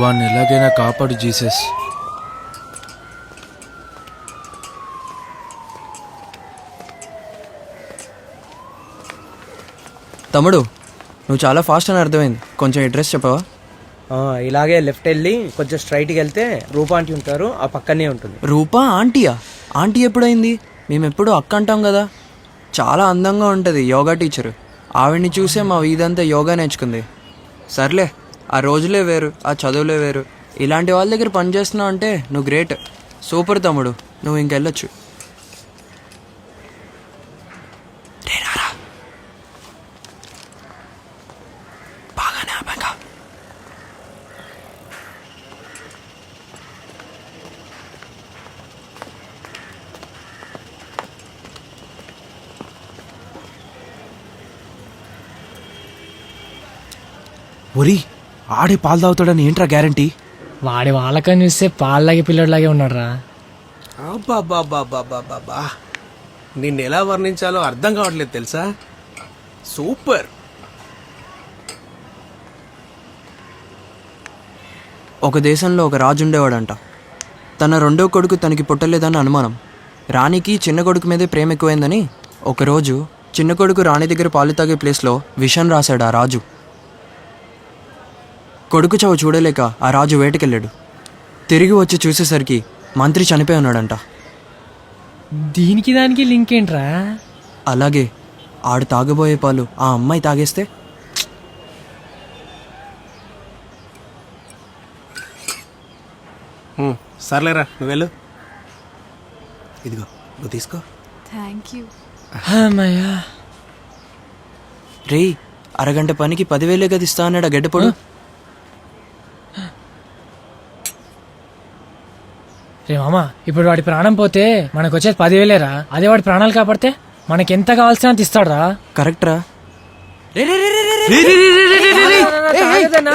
వాడిని ఎలాగైనా కాపాడు జీసస్. తమ్ముడు నువ్వు చాలా ఫాస్ట్ అని అర్థమైంది. కొంచెం అడ్రస్ చెప్పవా? ఆ, ఇలాగే లెఫ్ట్ వెళ్ళి కొంచెం స్ట్రైట్కి వెళ్తే రూపాంటి ఉంటారు ఆ పక్కనే ఉంటుంది. రూపా ఆంటీయా? ఆంటీ ఎప్పుడైంది? మేము ఎప్పుడు అక్క అంటాం కదా. చాలా అందంగా ఉంటుంది యోగా టీచరు. ఆవిడ్ని చూసే మా వీధంతా యోగా నేర్చుకుంది. సర్లే ఆ రోజులే వేరు ఆ చదువులే వేరు. ఇలాంటి వాళ్ళ దగ్గర పనిచేస్తున్నావు అంటే నువ్వు గ్రేట్. సూపర్ తమ్ముడు నువ్వు ఇంకెళ్ళొచ్చు బాగానే ఒరి ఆడే పాలు తాగుతాడని ఏంట్రా గ్యారంటీ? వాడి వాళ్ళకని చూస్తే పాల్లాగే పిల్లడిలాగే ఉన్నాడురా. నిన్ను ఎలా వర్ణించాలో అర్థం కావట్లేదు తెలుసా? సూపర్. ఒక దేశంలో ఒక రాజు ఉండేవాడంట. తన రెండో కొడుకు తనకి పుట్టలేదని అనుమానం. రాణికి చిన్న కొడుకు మీదే ప్రేమ ఎక్కువైందని ఒకరోజు చిన్న కొడుకు రాణి దగ్గర పాలు తాగే ప్లేస్లో విషం రాశాడు ఆ రాజు. కొడుకు చావు చూడలేక ఆ రాజు వేటకెళ్ళాడు. తిరిగి వచ్చి చూసేసరికి మంత్రి చనిపోయి ఉన్నాడంట. దీనికి దానికి లింక్ ఏంట్రా? అలాగే ఆడు తాగబోయే పాలు ఆ అమ్మాయి తాగేస్తే? సర్లేరా నువ్వు వెళ్ళు. ఇదిగో నువ్వు తీసుకో. Thank you. అమ్మయ్యా. రేయ్ అరగంట పనికి పదివేలే కదా ఇస్తా అన్నాడు ఆ గడ్డపొడు రే మామ ఇప్పుడు వాడి ప్రాణం పోతే మనకు వచ్చేది పదివేలేరా అదే వాడి ప్రాణాలు కాపాడితే మనకి ఎంత కావాల్సిన అంత ఇస్తాడురా కరెక్ట్రా తాగదన్నా.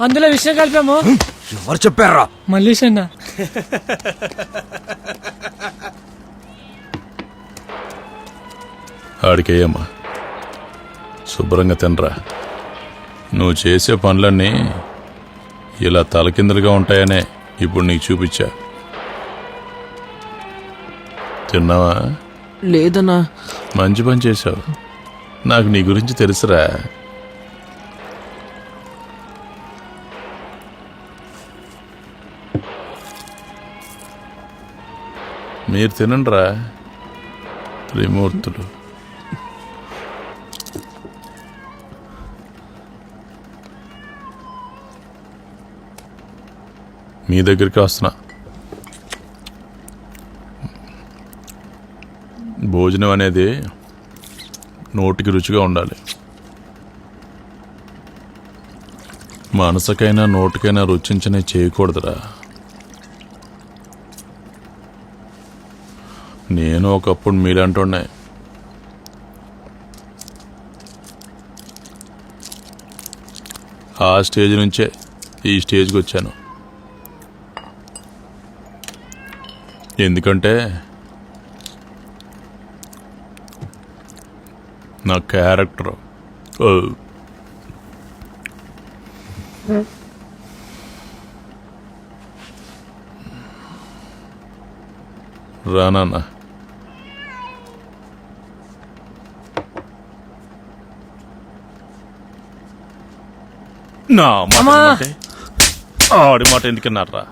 అందులో విషయం కలిపాము ఎవరు చెప్పారా మళ్ళీ అన్న ఆడికేయమ్మా శుభ్రంగా తినరా నువ్వు చేసే పనులన్నీ ఇలా తలకిందులుగా ఉంటాయనే ఇప్పుడు నీకు చూపించా తిన్నావా? లేదన్నా. మంచి పని చేశావు. నాకు నీ గురించి తెలుసురా. మీరు తినండిరా త్రిమూర్తులు. మీ దగ్గరికి వస్తున్నా. భోజనం అనేది నోటికి రుచిగా ఉండాలి. మనసుకైనా నోటికైనా రుచించనే చేయకూడదురా. నేను ఒకప్పుడు మీలాంటున్నాయి ఆ స్టేజ్ నుంచే ఈ స్టేజ్కి వచ్చాను ఎందుకంటే నా క్యారెక్టర్. రానన్నా నా మాట? ఆడి మాట ఎందుకన్నారా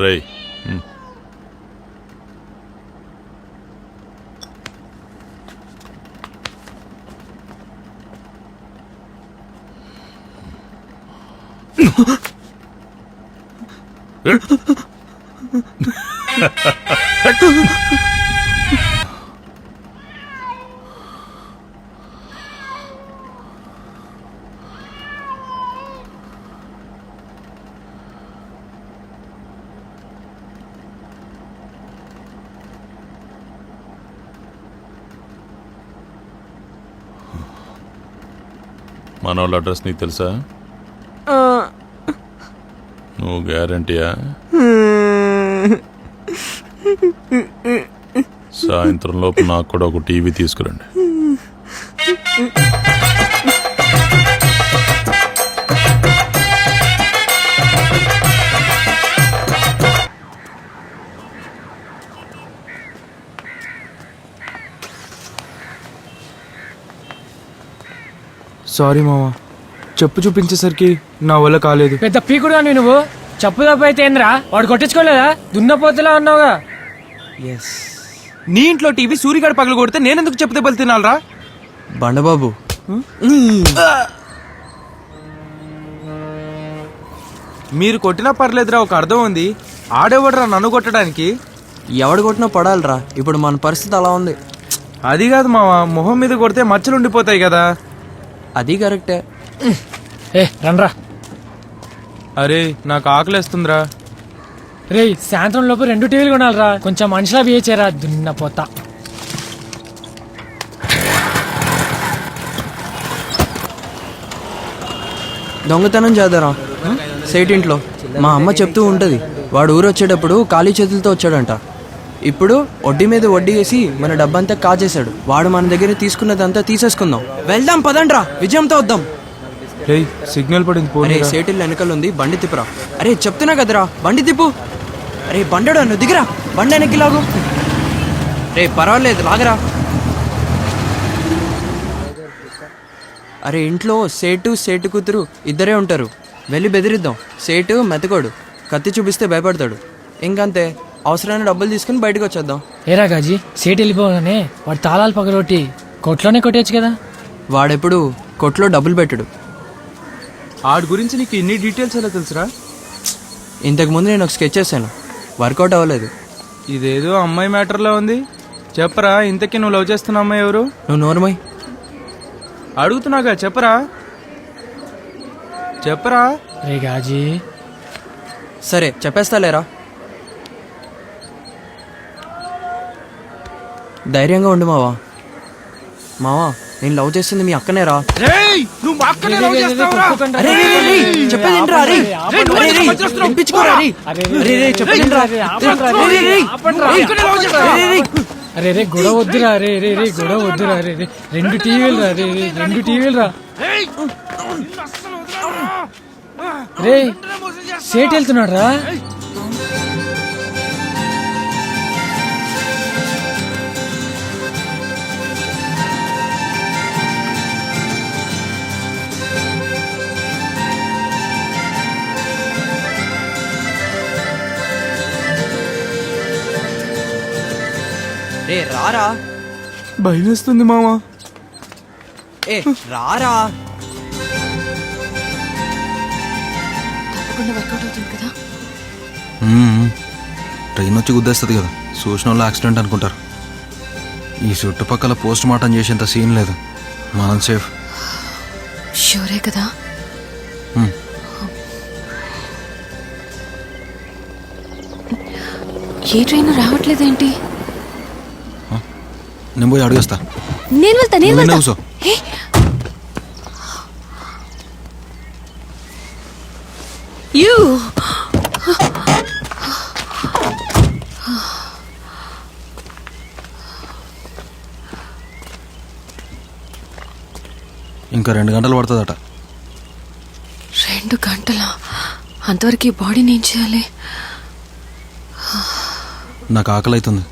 రేయ్ ఉమ్. మన వాళ్ళ అడ్రస్ నీకు తెలుసా? నువ్వు గ్యారంటీయా? సాయంత్రం లోపు నాకు కూడా ఒక టీవీ తీసుకురండి. సారీ మావా చెప్పు చూపించేసరికి నా వల్ల కాలేదు. పెద్ద పీకుడు అని నువ్వు చెప్పు తప్పు అయితే ఏంద్రా? వాడు కొట్టించుకోలేదా? దున్నపోతులా అన్నావుగా. ఎస్ నీ ఇంట్లో టీవీ సూర్యగాడు పగలు కొడితే నేనెందుకు చెప్పు దెబ్బలు తినాలరా? బండబాబు. మీరు కొట్టినా పర్లేదురా ఒక అర్థం ఉంది. ఆడేవాడురా నన్ను కొట్టడానికి? ఎవడు కొట్టినా పడాలిరా. ఇప్పుడు మన పరిస్థితి అలా ఉంది. అది కాదు మావా మొహం మీద కొడితే మచ్చలు ఉండిపోతాయి కదా. అది కరెక్టే. ఏ రండ్రా. అరే నాకు ఆకలేస్తుందిరా. రే సాయంత్రం లోపు రెండు టీవీలు కొనాలిరా. కొంచెం మనిషిలా బిహేవ్ చేయరా దున్నపోతా దొంగతనం చేద్దారా? సేట్ ఇంట్లో మా అమ్మ చెప్తూ ఉంటది. వాడు ఊరు వచ్చేటప్పుడు ఖాళీ చేతులతో వచ్చాడంట. ఇప్పుడు వడ్డీ మీద వడ్డీ వేసి మన డబ్బంతా కాజేశాడు. వాడు మన దగ్గర తీసుకున్నదంతా తీసేసుకుందాం. వెళ్దాం పదండ్రా. విజయంతో వద్దాం. రే సిగ్నల్ పడింది అరే పోనీ సేటిల్ వెనకాల ఉంది బండి తిప్పురా. అరే చెప్తున్నా కదరా. బండి తిప్పు. అరే బండడు నువ్వు దిగరా. బండి వెనక్కి లాగు. రే పర్వాలేదు లాగరా. అరే ఇంట్లో సేటు సేటు కూతురు ఇద్దరే ఉంటారు. వెళ్ళి బెదిరిద్దాం. సేటు మెతకోడు. కత్తి చూపిస్తే భయపడతాడు. ఇంకంతే. అవసరమైన డబ్బులు తీసుకుని బయటకు వచ్చేద్దాం. ఏరా గాజీ సేట్ వెళ్ళిపోగానే వాడు తాళాలు పగలొట్టి కొట్లోనే కొట్టేయచ్చు కదా? వాడెప్పుడు కొట్లో డబ్బులు పెట్టడు. ఆడి గురించి నీకు ఇన్ని డీటెయిల్స్ ఎలా తెలుసురా? ఇంతకు ముందు నేను ఒక స్కెచ్ చేశాను వర్కౌట్ అవ్వలేదు. ఇదేదో అమ్మాయి మ్యాటర్లో ఉంది? చెప్పరా ఇంతకీ నువ్వు లవ్ చేస్తున్న అమ్మాయి ఎవరు? నువ్వు నోరుమై అడుగుతున్నాగా చెప్పరా? చెప్పరా? రే గాజీ. సరే చెప్పేస్తా లేరా ధైర్యంగా ఉండు మావా మావా నేను లవ్ చేస్తుంది మీ అక్కనేరా నువ్వు మా అక్కని రే. అరే రే గొడవ వద్దురా రే రే రే గొడవ వద్దురా రే రే రెండు టీవీలు రా రే రే రెండు టీవీలు రా రే సేట్ వెళ్తున్నాడు రా రే రారా. భయం వేస్తుంది మామా. ఏ రారా. తప్పకుండా వర్కౌట్ అవుతుంది కదా? ట్రైన్ వచ్చి గుద్దేస్తుంది కదా. చూసిన వాళ్ళు యాక్సిడెంట్ అనుకుంటారు. ఈ చుట్టుపక్కల పోస్ట్ మార్టం చేసేంత సీన్ లేదు. మనం సేఫ్. షూరే కదా. ఏ ట్రైన్ రావట్లేదేంటి? నేను పోయి అడిగేస్తా. నేను వెళ్తా నేను వెళ్తా. కూర్చో. ఏ, యూ. ఇంకా రెండు గంటలు పడుతుందట. రెండు గంటల? అంతవరకు ఈ బాడీని ఏం చేయాలి. నాకు ఆకలి అవుతుంది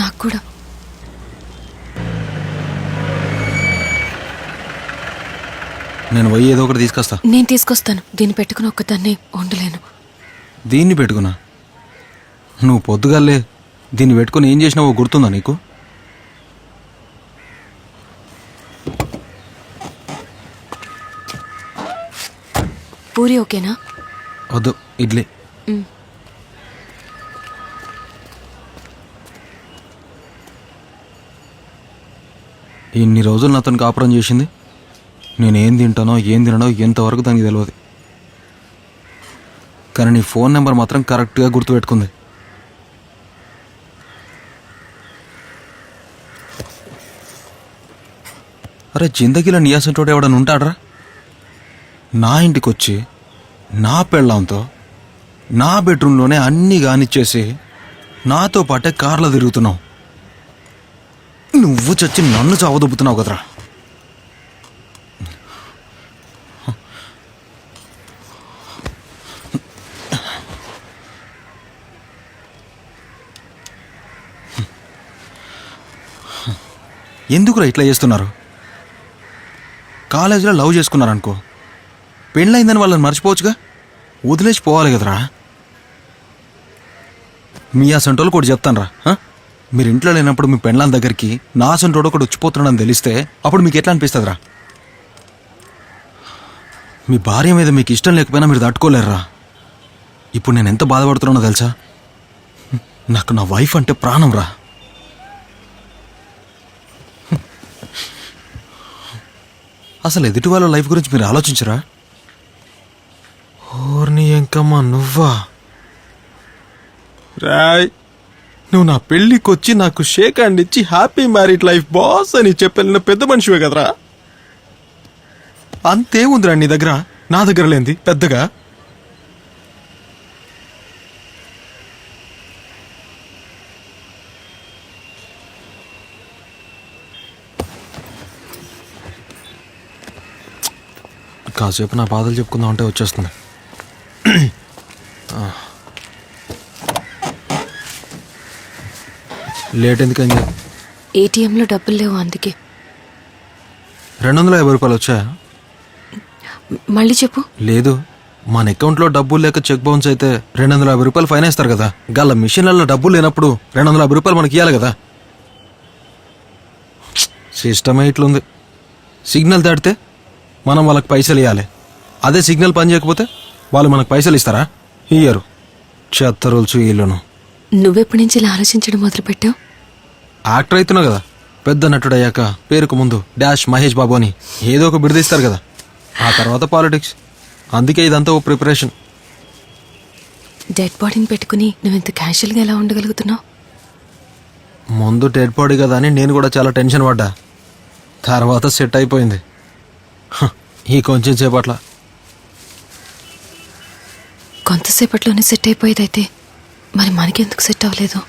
నాకు కూడా నేను పోయి ఏదో ఒకటి తీసుకొస్తా. నేను తీసుకొస్తాను. దీన్ని పెట్టుకుని ఒక్కదాన్ని ఉండలేను. దీన్ని పెట్టుకున్నా? నువ్వు పొద్దుగాలే దీన్ని పెట్టుకుని ఏం చేసినావో గుర్తుందా నీకు? పూరి ఓకేనా? వద్దు ఇడ్లీ. ఇన్ని రోజులు అతను కాపురం చేసింది. నేనేం తింటానో ఏం తినడో ఎంతవరకు దానికి తెలియదు కానీ నీ ఫోన్ నెంబర్ మాత్రం కరెక్ట్గా గుర్తుపెట్టుకుంది. అరే జిందగీలో నియాసంటోడు ఎవడని ఉంటాడ్రా? నా ఇంటికి వచ్చి నా పెళ్ళాంతో నా బెడ్రూమ్లోనే అన్నీ కానిచ్చేసి నాతో పాటే కార్లో తిరుగుతున్నావు నువ్వు చచ్చి నన్ను చావదొబ్బుతున్నావు కదరా. ఎందుకురా ఇట్లా చేస్తున్నారు? కాలేజీలో లవ్ చేసుకున్నారనుకో. పెళ్ళైందని వాళ్ళని మర్చిపోవచ్చుగా? వదిలేసి పోవాలి కదరా. మీ ఆ అసంటోళ్ళు కూడా చెప్తాను రా మీరు ఇంట్లో లేనప్పుడు మీ పెళ్ళాం దగ్గరికి నా అసంటోడు ఒకటి వచ్చిపోతున్నాడని తెలిస్తే అప్పుడు మీకు ఎట్లా అనిపిస్తుందిరా? మీ భార్య మీద మీకు ఇష్టం లేకపోయినా మీరు తట్టుకోలేరురా ఇప్పుడు నేను ఎంత బాధపడుతున్నానో తెలుసా? నాకు నా వైఫ్ అంటే ప్రాణం రా అసలు ఎదుటి వాళ్ళ లైఫ్ గురించి మీరు ఆలోచించరా? ఓర్ని ఎంకమ్మా నువ్వా? రాయ్! నువ్వు నా పెళ్ళికొచ్చి నాకు షేక్ హ్యాండ్ ఇచ్చి హ్యాపీ మ్యారీడ్ లైఫ్ బాస్ అని చెప్పిన పెద్ద మనిషివే కదరా? అంతేముందిరా నీ దగ్గర. నా దగ్గర లేంది పెద్దగా. కాసేపు నా బాధలు చెప్పుకుందాం అంటే వచ్చేస్తుంది. లేట్ ఎందుకని ఏటీఎంలో డబ్బులు లేవు అందుకే. రెండు వందల యాభై రూపాయలు వచ్చాయా మళ్ళీ చెప్పు. లేదు మన అకౌంట్లో డబ్బులు లేక చెక్ బౌన్స్ అయితే రెండు వందల యాభై రూపాయలు ఫైన్ వేస్తారు కదా. గల్ల మిషన్లలో డబ్బులు లేనప్పుడు రెండు వందల యాభై రూపాయలు మనకి ఇవ్వాలి కదా. సిస్టమే ఇట్లుంది. సిగ్నల్ దాటితే మనం వాళ్ళకి పైసలు ఇవ్వాలి అదే సిగ్నల్ పని చేయకపోతే వాళ్ళు మనకు పైసలు ఇస్తారా? ఇయ్యరు. చెత్త రూల్స్ వీళ్ళను. నువ్వెప్పటి నుంచి ఇలా ఆలోచించడం మొదలుపెట్టావు? యాక్టర్ అవుతున్నావు కదా. పెద్ద నటుడు అయ్యాక పేరుకు ముందు డాష్ మహేష్ బాబు అని ఏదో ఒక బిడదీస్తారు కదా. ఆ తర్వాత పాలిటిక్స్. అందుకే ఇదంతా ఓ ప్రిపరేషన్. డెడ్ బాడీని పెట్టుకుని నువ్వు ఇంత క్యాషువల్గా ఎలా ఉండగలుగుతున్నావు? ముందు డెడ్ బాడీ కదా అని నేను కూడా చాలా టెన్షన్ పడ్డా. తర్వాత సెట్ అయిపోయింది. హ, ఈ కొంచెం సేపట్ల. కొంతసేపట్లోనే సెట్ అయిపోయేదైతే మరి మనకెందుకు సెట్ అవ్వలేదు?